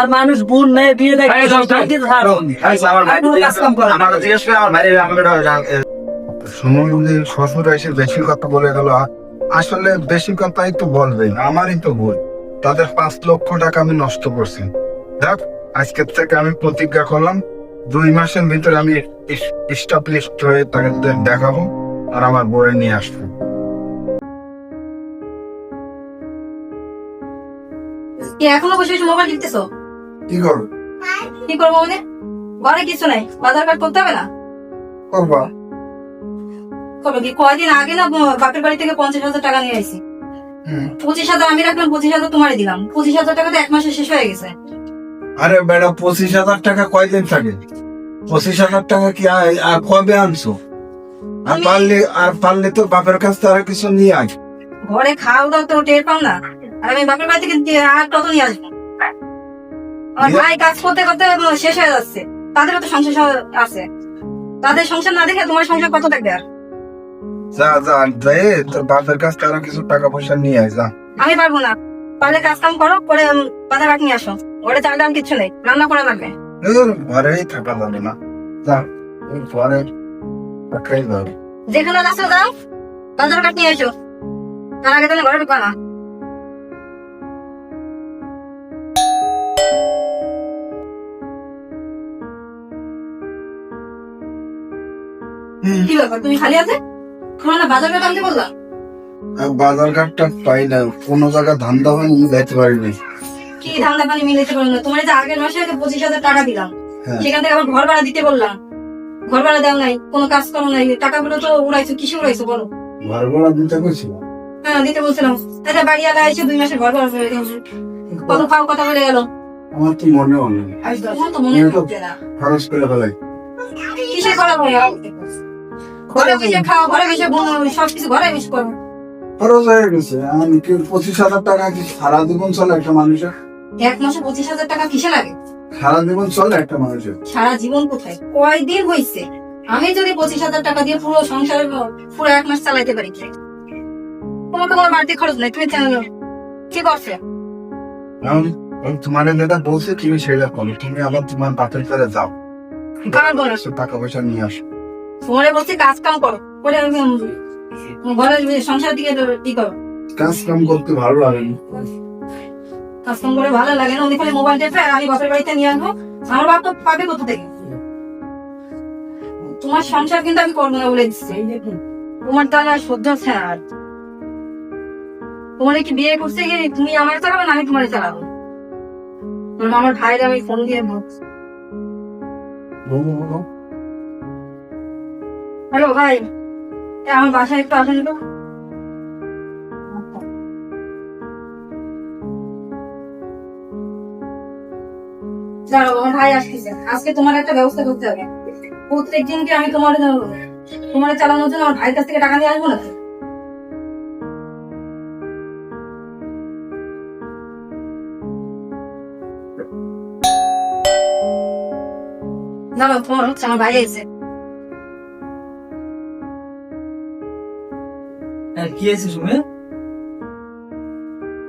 আর মানুষ বোন নেই বিয়ে দেয় শ্বশুর এসে বেশি কথা বলে গেল। আসলে বেশি কথাই তো বলবেন আমারই তো ভুল। তাদের পাঁচ লক্ষ টাকা আমি নষ্ট করছি। দেখ আজকের থেকে আমি প্রতিজ্ঞা করলাম দুই মাসের ভিতরে আমি হয়ে তাকে দেখাবো আর আমার বউয়ে নিয়ে আসব। কি এখনও বসে বসে মোবাইল টিপতেছো? কি করব? কি করব মানে? ঘরে কিছু নাই বাজার করতে হবে না? করবা। করব কি? কয়দিন আগে না বাপের বাড়ি থেকে পঞ্চাশ হাজার টাকা নিয়ে পঁচিশ হাজার আমি রাখলাম পঁচিশ হাজার তোমারে দিলাম। পঁচিশ হাজার টাকা তো এক মাসে শেষ হয়ে গেছে। আরে বেড়া পঁচিশ হাজার টাকা কয়দিন থাকে? পঁচিশ হাজার টাকা কি আর- কবে আনছো? আর পারলে আর পারলে তো বাপের কাছ থেকে আর কিছু নিয়ে আয়। ঘরে খাওয়া দাওয়া তো টের পাও না। আর আমি বাপের বাড়ি থেকে আর কত নিয়ে আসব? আমার ভাই কাজ করতে করতে শেষ হয়ে যাচ্ছে। তাদেরও তো সংসার আছে। তাদের সংসার না দেখে তোমার সংসার কত থাকবে আর? যা যা দে তোর বাপের কাছ থেকে কিছু টাকা পয়সা নিয়ে আয় যা। আমি পারব না। পারলে কাজ কাম করো বাজার কাট নিয়ে আসো। ঘরে চাল কিচ্ছু নেই। রান্না করা লাগবে ধুর, ঘরেই থাকা যাবে না। যা ঘরে যেখানে যাও বাজার নিয়ে এসো তার আগে তুমি ঘরে ঢুকবা না। ব্যাপার তুমি খালি আছে তোমার না বাজার কাট আনতে বললাম। বাজার ঘাটটা পাই না কোনো জায়গায় ধান্দা হয় আমি যাইতে পারিনি। কি ধান্দা পানি মিলাইতে পারো না? তোমার যে আগের মাসে আগে পঁচিশ হাজার টাকা দিলাম হ্যাঁ। সেখান থেকে আবার ঘর ভাড়া দিতে বললাম। ঘর ভাড়া দেওয়া নাই কোনো কাজ করো নাই। টাকাগুলো তো উড়াইছো কিসে উড়াইছো বলো? ঘর ভাড়া দিতে কইছি হ্যাঁ দিতে বলছিলাম। তাহলে বাড়ি আলা এসে দুই মাসের ঘর ভাড়া দিয়েছে। কত ফাও কথা বলে গেল। আমার তো মনে হলো তোমার তো মনে পড়ছে না। খরচ করে ফেলাই। কিসে করা হয়? ঘরে বসে খাও ঘরে বসে সব কিছু ঘরে বসে করো। খরচ হয়ে গেছে। আমি কি পঁচিশ হাজার টাকা কি সারা জীবন চলে একটা মানুষের? এক মাসে পঁচিশ হাজার টাকা কিসে লাগে? সারা জীবন চলে একটা মানুষের। সারা জীবন কোথায়? কয়দিন হয়েছে আমি যদি পঁচিশ হাজার টাকা দিয়ে পুরো সংসার পুরো এক মাস চালাইতে পারি তোমার তোমার বাড়তি খরচ নাই তুমি জানো। কি করছে? তোমার যেটা বলছি তুমি সেটা করো। তুমি আবার তোমার বাপের ফেরে যাও। টাকা পয়সা নিয়ে আসো। তোমারে বলছি কাজ কাম করো করে ঘরের সংসার দিকে কি করো। কাজ কাম করতে ভালো লাগে না। কাজ কাম করে ভালো লাগে না উনি খালি মোবাইল টেপে আমি বাপের বাড়িতে নিয়ে আসব। আমার বাপ তো পাবে কোথা থেকে? তোমার সংসার কিন্তু আমি করব না বলে দিচ্ছি। তোমার দ্বারা আর সহ্য হচ্ছে না আর তোমার কি বিয়ে করছে কি? তুমি আমার চালাবে না আমি তোমার চালাবো। তোমার আমার ভাইরা আমি ফোন দিয়ে বলছি। বলো, বলো। হ্যালো ভাই আমার বাসায় একটু আসেন তো। আমার ভাই আসতেছে। আজকে তোমার একটা ব্যবস্থা হবে। প্রত্যেক দিনকে আমি তোমার চালানোর জন্য আমার ভাইয়ের থেকে টাকা আসব না দাঁড়াও হচ্ছে আমার ভাই এসে কি হয়েছে শুনে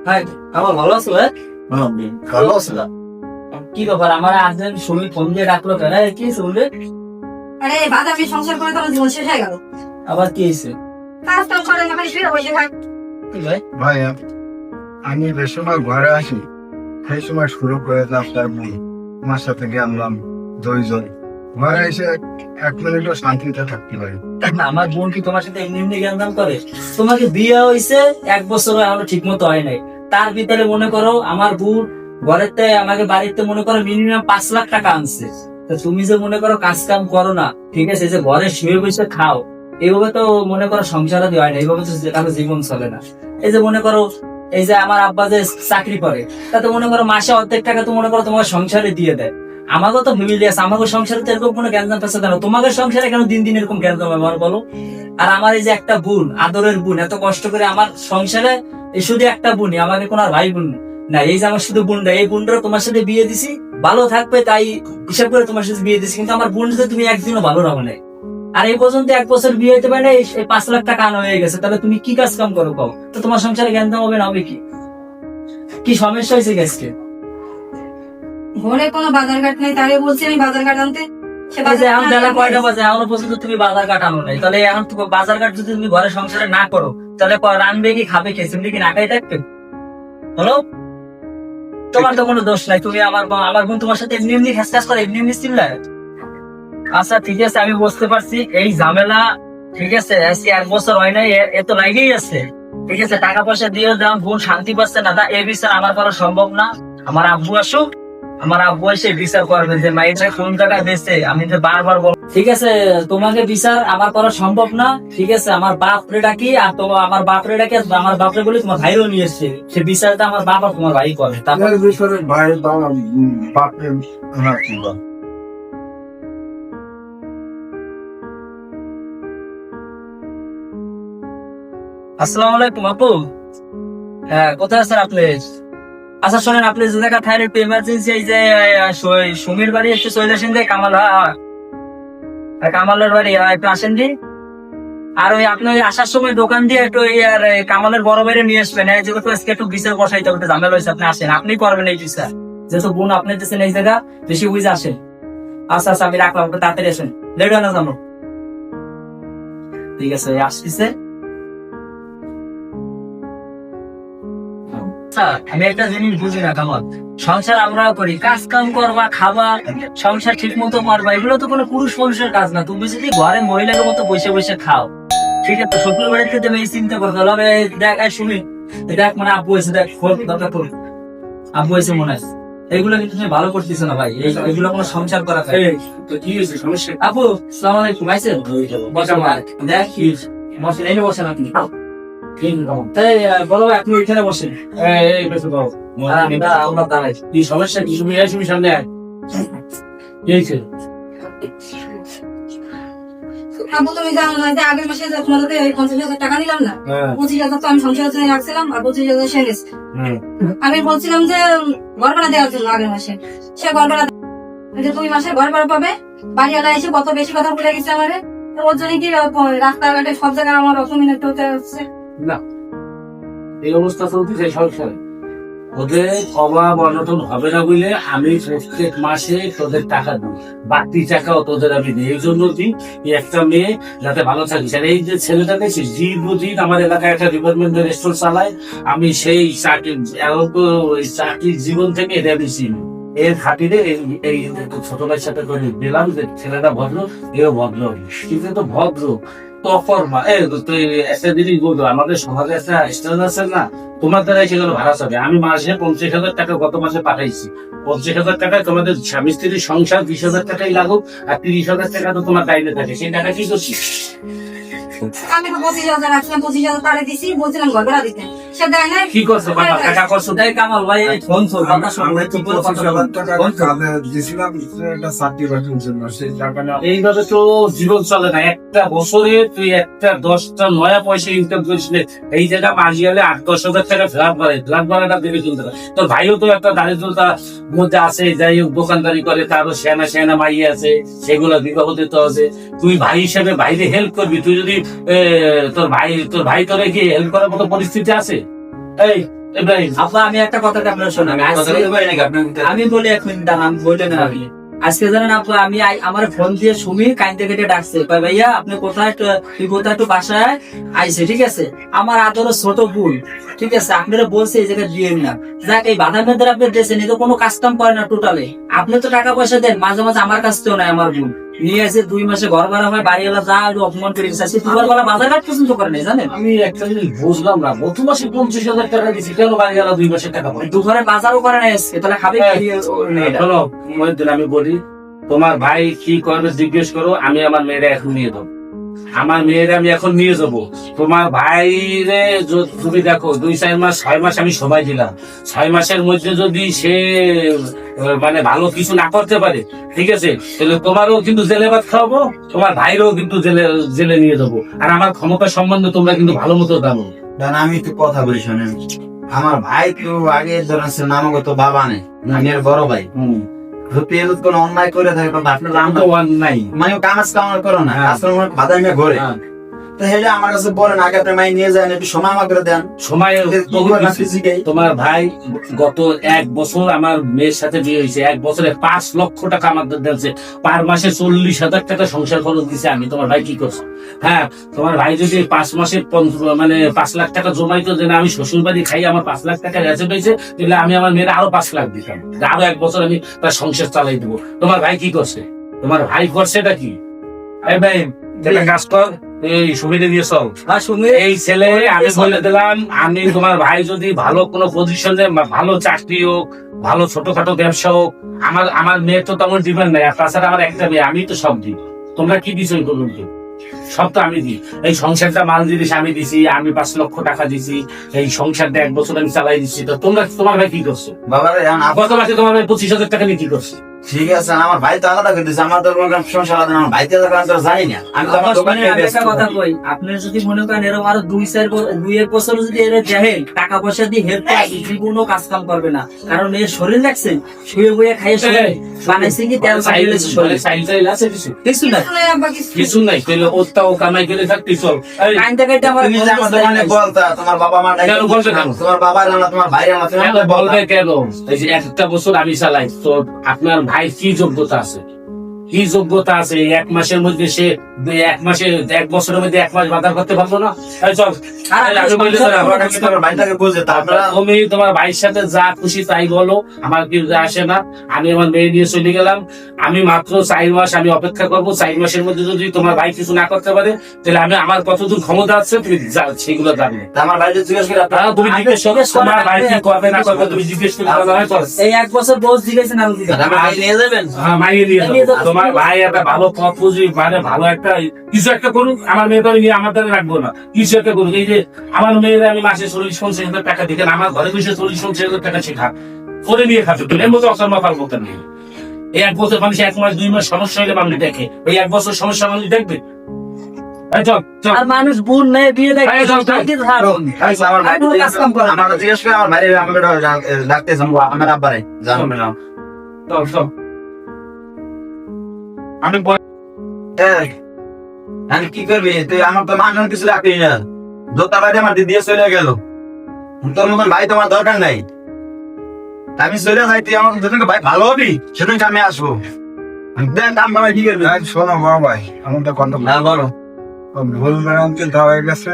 হ্যাঁ আমার ভালো আছো হ্যাঁ? ভালো আছে কি ব্যাপার আমার আজকে সুমি ফোন দিয়ে ডাকলো কেন? কি বললে? আরে বাদামি সংসার করে তোমার জীবন শেষ হয়ে গেল। আবার কি হয়েছে? কাজ কাম করে না খালি শুয়ে বসে থাক। ভাই? ভাই আমি যে সময় ঘরে আসি সেই সময় শুরু করে আপনার তোমার সাথে গেলাম দুইজন। ঘরে এসে এক- শান্তিতে থাকতে আমার বোন কি তোমার সাথে এমনি এমনি জ্ঞান করে? তোমাকে বিয়ে হয়েছে, এক বছর এখনও ঠিক মতো হয় নাই। তার ভিতরে মনে করো, আমার বোন আমাকে বাড়িতে মনে করো মিনিমাম পাঁচ লাখ টাকা আনছে। তো তুমি যে মনে করো কাজ কাম করো না, ঠিক আছে যে ঘরে শুয়ে বসে খাও, এইভাবে তো মনে করো সংসার হয় না, এইভাবে তো কারও জীবন চলে না। এই যে মনে করো, এই যে আমার আব্বা যে চাকরি করে, তাতে মনে করো মাসে অর্ধেক টাকা তো মনে করো তোমার সংসারে দিয়ে দেয়। আমাকেও তো ফ্যামিলি আছে, আমাকে সংসারে তো এরকম কোনো গ্যাঞ্জাম পেছে না। তোমাদের সংসারে কেন দিন দিন এরকম গ্যাঞ্জাম আমার বলো? আর আমার এই যে একটা বোন, আদরের বোন, এত কষ্ট করে আমার সংসারে এই শুধু একটা বোনই, আমাকে কোনো আর ভাই বোন না এই যে আমার শুধু বোনটা, এই বোনটা তোমার সাথে বিয়ে দিছি, ভালো থাকবে তাই হিসাব করে তোমার সাথে বিয়ে দিছি, কিন্তু আমার বোন সাথে তুমি একদিনও ভালো রাখো নাই আর এই পর্যন্ত এক বছর বিয়ে হতে পারে না এই পাঁচ লাখ টাকা আনা হয়ে গেছে, তাহলে তুমি কি কাজ কাম করো কও? তো তোমার সংসারে জ্ঞান দাম হবে না, হবে কি? কি সমস্যা হয়েছে গেছকে ঘরে কোনো নেই তারে বলছি আমি বাজার ঘাট আনতে। সে এই যে এখন বেলা কয়টা বাজে? এখনও পর্যন্ত তুমি বাজার ঘাট আনো নাই। তাহলে এখন বাজার ঘাট যদি তুমি ঘরে সংসারে না করো তাহলে রানবে কি খাবে কি? তুমি কি না থাকবে? হলো তোমার তো কোনো দোষ নাই। তুমি আমার আমার বোন তোমার সাথে এমনি এমনি খেস খেস করে এমনি এমনি চিল্লায়। আচ্ছা ঠিক আছে আমি বুঝতে পারছি। এই ঝামেলা ঠিক আছে এক বছর হয় নাই এ- এ তো লাগেই আছে। ঠিক আছে টাকা পয়সা দিয়ে দেওয়া বোন শান্তি পাচ্ছে না। তা এ বিচার আমার করা সম্ভব না। আমার আব্বু আসুক আমার আব্বু এসে বিচার করবে যে মাইটা কোন টাকা দিয়েছে আমি তো বারবার বল ঠিক আছে তোমাকে বিচার আমার করা সম্ভব না। ঠিক আছে আমার বাপ রে ডাকি আর তোমার আমার বাপ রে ডাকি আমার বাপ রে বলে তোমার ভাইও নিয়ে এসছে। সে বিচারটা আমার বাপ আর তোমার ভাই করে। তারপর বিষয়ে ভাই বাবা বাপরে রাখবা আসসালামু আলাইকুম আপু। হ্যাঁ কোথায় আছেন আপনি? আচ্ছা শোনেন আপনি যে জায়গা থাকেন একটু এমার্জেন্সি এই যে সুমির বাড়ি একটু চলে আসেন যে কামাল হ্যাঁ, হ্যাঁ। কামালের বাড়ি একটু আসেন দি। আর ওই আপনি ওই আসার সময় দোকান দিয়ে একটু এই আর কামালের বড় বাইরে নিয়ে আসবেন। এই যেহেতু আজকে একটু বিচার বসাইতে হবে ঝামেলা হয়েছে আপনি আসেন। আপনি করবেন এই বিচার। যেহেতু বোন আপনি দিচ্ছেন এই জায়গা বেশি বুঝে আসেন। আচ্ছা আচ্ছা আমি রাখলাম তাড়াতাড়ি আসেন। লেট হয় না ঠিক আছে আসতেছে। আচ্ছা, আমি একটা জিনিস বুঝি না কামাল সংসার আমরা করি কাজ কাম করবা খাবা সংসার ঠিক মতো মারবা এগুলো তো কোনো পুরুষ মানুষের কাজ না। তুমি যদি ঘরে মহিলার মতো বসে বসে খাও ঠিক আছে শ্বশুর বাড়িতে তুমি এই চিন্তা করতে হবে দেখ এই শুনি দেখ মানে আব্বু এসে দেখ দরকার খোল আব্বু এসে মনে আছে। এগুলো কিন্তু তুমি ভালো করতেছো না ভাই এগুলো কোনো সংসার করা তো কি হয়েছে সমস্যা? আপু সালাম আলাইকুম আইসেন? ভাই। দেখ বসেন এই বসেন আপনি। বলো আপনি ওইখানে বসেন। এই বেশি দাও। আমরা আমরা দাঁড়াই কি সমস্যা? কি তুমি এই সামনে আয়। কি হয়েছে? আব্বু তুমি জানো না যে আগের মাসে যে পঞ্চাশ হাজার টাকা দিলাম না? পঁচিশ হাজার তো আমি সংসারের জন্য রাখছিলাম আর পঁচিশ হাজার সে আমি বলছিলাম যে ঘর ভাড়া দেওয়ার জন্য আগের মাসে। সে ঘর ভাড়া যে দুই মাসে ঘর ভাড়া পাবে বাড়িওয়ালা এসে কত বেশি কথা বলে গেছে আমারে। ওর জন্য কি রাস্তাঘাটে সব জায়গায় আমার অসুবিধা হতে হচ্ছে? এই অবস্থা সংসারে ওদের অভাব অনটন হবে না বলে আমি প্রত্যেক মাসে তোদের টাকা দিই। বাড়তি টাকাও তোদের আমি দিই। এই জন্য দিই একটা মেয়ে যাতে ভালো থাকিস। আর এই যে ছেলেটা দীর্ঘদিন আমার এলাকায় একটা ডিপার্টমেন্টের রেস্টুরেন্ট চালাই আমি সেই চাকরি চাকরির জীবন থেকে এটা আমি এর খাতিরে এই ছোট ভাইয়ের সাথে করে দিলাম যে ছেলেটা ভদ্র, এও ভদ্র। কিন্তু তো ভদ্র। তফরমা এ তুই একটা জিনিস বলতো আমাদের সমাজে একটা স্ট্যান্ড আছে না, তোমার দ্বারাই সেগুলো ভাড়া চাবে। আমি মাসে পঞ্চাশ হাজার টাকা গত মাসে পাঠাইছি। পঞ্চাশ হাজার টাকায় তোমাদের স্বামী স্ত্রীর সংসার বিশ হাজার টাকাই লাগুক, আর তিরিশ হাজার টাকা তো তোমার দায়িত্বে থাকে। সেই টাকা কি করছিস? আমি পঁচিশ হাজার পঁচিশ হাজার দিছি, বলছিলাম ভাড়া দিতে। কি করছ বাবা? টাকা করছ? এই কামাল ভাই ফোন চল কথা শোনো আমি তো পরে কথা পঁচিশ হাজার টাকা ফোন চল। একটা সার্টিফিকেটের জন্য সেই টাকা না এইভাবে তো জীবন চলে না। একটা বছরে তুই একটা দশটা নয়া পয়সা ইনকাম করিস এই জায়গা মাঝি হলে আট দশ হাজার টাকা ফ্ল্যাট ভাড়া ফ্ল্যাট ভাড়াটা দেবে চলতে। তোর ভাইও তো একটা দারিদ্রতা মধ্যে আছে যাই হোক দোকানদারি করে তারও সেনা সেনা মাই আছে সেগুলো বিবাহ দিতে হবে তুই ভাই হিসেবে ভাইরে হেল্প করবি তুই যদি তোর ভাই তোর ভাই তোরে কি হেল্প করার মতো পরিস্থিতি আছে? এই আপা আমি একটা কথা আপনার শোনো আমি কথা আজকে বলতে পারি নাকি আপনার ভিতরে? আমি বলি এক মিনিট দাঁড়ান বললেন না আপনি। আজকে জানেন আপু আমি আমার ফোন দিয়ে সুমি কাইতে কেটে ডাকছে। ভাইয়া আপনি কোথায় তুই কোথায় একটু বাসায় আইছে ঠিক আছে? আমার আদর ছোট ভুল ঠিক আছে? আপনারা বলছে এই জায়গায় দিয়ে না যাক এই বাধা মেয়েদের আপনি দিয়েছেন এই তো কোনো কাজ কাম করে না টোটালি আপনি তো টাকা পয়সা দেন মাঝে মাঝে আমার কাছ থেকেও নাই আমার বোন। নিয়ে আসে দুই মাসে ঘর ভাড়া হয় বাড়ি এলা যা একটু অপমান করে আসে দুবার বেলা বাজার ঘাট পছন্দ করে নাই জানেন? আমি একটা জিনিস বুঝলাম না গত মাসে পঞ্চাশ হাজার টাকা দিচ্ছি কেন বাড়ি গেল দুই মাসের টাকা পাই ঘরে বাজারও করে নাই আসছে তাহলে খাবে চলো শোনো মহিউদ্দিন আমি বলি তোমার ভাই কি করবে জিজ্ঞেস করো আমি আমার মেয়েরা এখন নিয়ে দেবো আমার মেয়েরা আমি এখন নিয়ে যাব। তোমার ভাইরে তুমি দেখো দুই চার মাস ছয় মাস আমি সময় দিলাম। ছয় মাসের মধ্যে যদি সে মানে ভালো কিছু না করতে পারে ঠিক আছে? তাহলে তোমারও কিন্তু জেলে ভাত খাওয়াবো তোমার ভাইরও কিন্তু জেলে জেলে নিয়ে যাব। আর আমার ক্ষমতা সম্বন্ধে তোমরা কিন্তু ভালো মতো জানো। দান আমি একটু কথা বলি শোনেন। আমার ভাই তো আগে ধরেন নামগত বাবা নেই বড় ভাই। যদি কোনো অন্যায় করে থাকে আপনার রাম তো আর নাই। মানে কাজ কামার করো না। হ্যাঁ। আসলে আমার বাধা ঘরে হ্যাঁ। আমার কাছে বলেন আগে আপনি মাই নিয়ে যান একটু সময় আমাকে দেন। সময় তোমার ভাই গত এক বছর আমার মেয়ের সাথে বিয়ে হয়েছে। এক বছরে পাঁচ লক্ষ টাকা আমাদের দিয়েছে। পার মাসে চল্লিশ হাজার টাকা সংসার খরচ দিছে আমি। তোমার ভাই কি করছ? হ্যাঁ তোমার ভাই যদি পাঁচ মাসে মানে পাঁচ লাখ টাকা জমাইতো যে আমি শ্বশুর বাড়ি খাই আমার পাঁচ লাখ টাকা রেসে পেয়েছে তাহলে আমি আমার মেয়ের আরও পাঁচ লাখ দিতাম। আরও এক বছর আমি তার সংসার চালাই দেবো। তোমার ভাই কি করছে? তোমার ভাই করছে এটা কি? এই ভাই কাজ কর। এই সুবিধা এই ছেলে আমি বলে দিলাম আমি তোমার ভাই যদি ভালো কোনো পজিশনে ভালো চাকরি হোক ভালো ছোটখাটো ব্যবসা হোক আমার আমার মেয়ের তো তেমন ডিমান্ড নাই আর তাছাড়া আমার একটা মেয়ে আমি তো সব দিই। তোমরা কি দিছো সব তো আমি দিই। এই সংসারটা মাল জিনিস আমি দিছি আমি পাঁচ লক্ষ টাকা দিছি এই সংসারটা এক বছর আমি চালাই দিচ্ছি তো তোমরা তোমার ভাই কি করছ? বাবা গত মাসে তোমার ভাই পঁচিশ হাজার টাকা নিয়ে কি করছে। ঠিক আছে আমার ভাই তো আলাদা করে দিচ্ছে আমার তো কোনো সমস্যা আলাদা না। আমার ভাই তো আলাদা করে জানি না। আমি তো আমার দোকানে। একটা কথা কই আপনি যদি মনে করেন এরকম আরও দুই চার দুই এক বছর যদি এর টাকা পয়সা দিয়ে হেল্প জীবনও কাজ কাম করবে না। কারণ এর শরীর রাখছেন শুয়ে বয়ে খাইয়ে শরীর। বানাইছে কি তেল চাইল চাইলেছে শরীর। চাইল চাইল আছে কিছু? কিছু না কিছু নাই কিছু কিছু নাই তাহলে ওটাও কামাই করে থাকতে চল। এই, কাইন্দা কাইন্দা আমার তুমি যে আমার দোকানে বলতা তোমার বাবা মা কেন বলবে কেন? তোমার বাবা রান্না তোমার ভাই কেন বলবে কেন? এই যে একটা বছর আমি চালাই তো আপনার ভাই কি যোগ্যতা আছে? কি যোগ্যতা আছে? এক মাসের মধ্যে সে দুই- এক মাসে এক বছরের মধ্যে এক মাস বাজার করতে পারব না চল না, তুমি তোমার ভাইয়ের সাথে যা খুশি তাই বলো আমার কি আসে না আমি আমার মেয়ে নিয়ে চলে গেলাম আমি মাত্র চার মাস আমি অপেক্ষা করব চার মাসের মধ্যে যদি তোমার ভাই কিছু না করতে পারে তাহলে আমি আমার কতদূর ক্ষমতা আছে তুমি সেগুলো জানবে আমার ভাইকে জিজ্ঞেস করে তুমি জিজ্ঞেস করো তোমার ভাই কি করবে না করবে তুমি জিজ্ঞেস হয়। এই এক বছর বস। আমার ভাই নিয়ে যাবেন হ্যাঁ, মাইয়ে নিয়ে যাও। তোমার ভাই একটা ভালো পথ বুঝি মানে ভালো একটা কিছু একটা করুক আমার মেয়ে তো নিয়ে আমার দ্বারা রাখব না। কিছু একটা করুক এই যে আমার মেয়ের আমি মাসে চল্লিশ পঞ্চাশ হাজার টাকা দিই কেন আমার ঘরে বসে চল্লিশ পঞ্চাশ হাজার টাকা শেখা করে নিয়ে খাবে তুমি এর মধ্যে অসম্ভব পারব কেন এই এক বছর মানুষ এক মাস দুই মাস সমস্যা হলে মানুষ দেখে। ওই এক বছর সমস্যা মানুষ দেখবে? আর মানুষ বোন নেই বিয়ে আমার করে আমার আমার ডাকতে আমার আব্বারে জানো চল চল। আমি আমি কি করবি? তুই আমার তো মান কিছু রাখবি না। দোতা বাড়ি আমার দিয়ে চলে গেল। তোর মতন ভাই তোমার দরকার নাই। আমি চলে যাই তুই আমার ভাই ভালো হবি সেদিনকে আমি আসব। দেখ কি করবি? শোনো বাবা ভাই আমাদের কথা না বলো। ভুল দেওয়া হয়ে গেছে।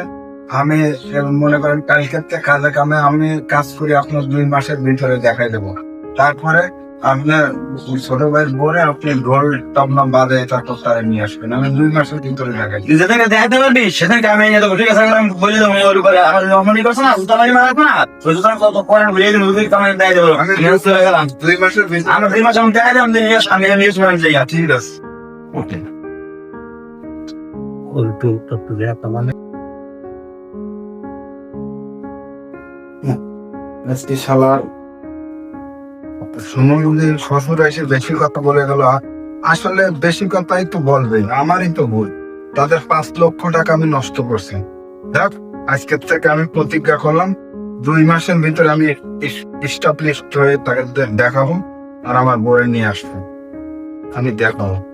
আমি মনে করেন কালকে কাজে কামে আমি কাজ করি আপনার দুই মাসের ভিতরে দেখাই দেবো। তারপরে আপনার ছোট ভাইয়ের আপনি ঢোল টপনা বাদে তারপর তারা নিয়ে আসবেন। আমি দুই মাসের ভিতরে তুই যেদিনকে দেখাতে পারবি সেদিনকে আমি এনে দেবো ঠিক আছে আমি বলে দেবো ওর উপরে আমার যখন করছে না জুতা বাড়ি মারা না। ওই কত পরে ঘুরিয়ে দিন ওই কামাই দেয় দেবো আমি নিয়ে চলে গেলাম। দুই মাসের ভিতরে দুই মাস আমি দেখাই নিয়ে আস- আমি নিয়ে ঠিক আছে। ওকে। আজকে শালার সুমঙ্গলি শ্বশুর এসে বেশি কথা বলে গেল আসলে বেশি কথা তো বলবে আমারই তো ভুল। তাদের পাঁচ লক্ষ টাকা আমি নষ্ট করছি। দেখ, আজকের থেকে আমি প্রতিজ্ঞা করলাম, দুই মাসের ভিতরে আমি স্টাবলিশড হয়ে তাদের দেখাবো, আর আমার বই নিয়ে আসব। আমি দেখাবো।